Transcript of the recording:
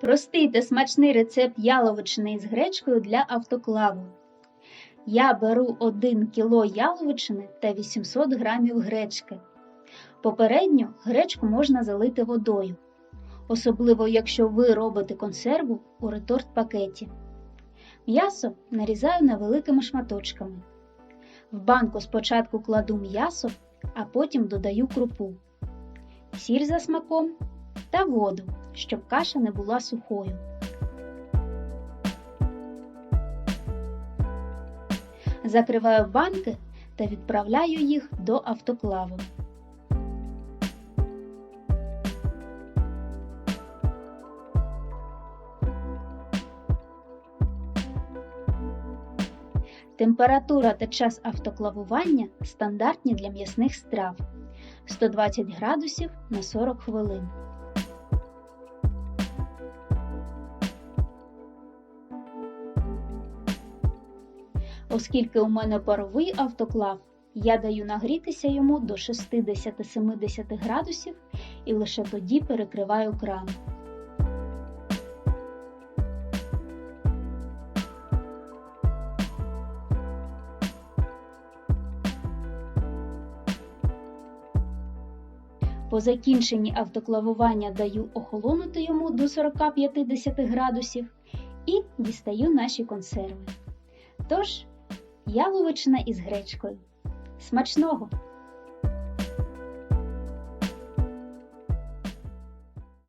Простий та смачний рецепт яловичини із гречкою для автоклаву. Я беру 1 кг яловичини та 800 г гречки. Попередньо гречку можна залити водою, особливо якщо ви робите консерву у реторт-пакеті. М'ясо нарізаю невеликими шматочками. В банку спочатку кладу м'ясо, а потім додаю крупу, сіль за смаком та воду, щоб каша не була сухою. Закриваю банки та відправляю їх до автоклаву. Температура та час автоклавування стандартні для м'ясних страв 120 градусів на 40 хвилин. Оскільки у мене паровий автоклав, я даю нагрітися йому до 60-70 градусів і лише тоді перекриваю кран. По закінченні автоклавування даю охолонути йому до 40-50 градусів і дістаю наші консерви. Тож, яловичина із гречкою. Смачного!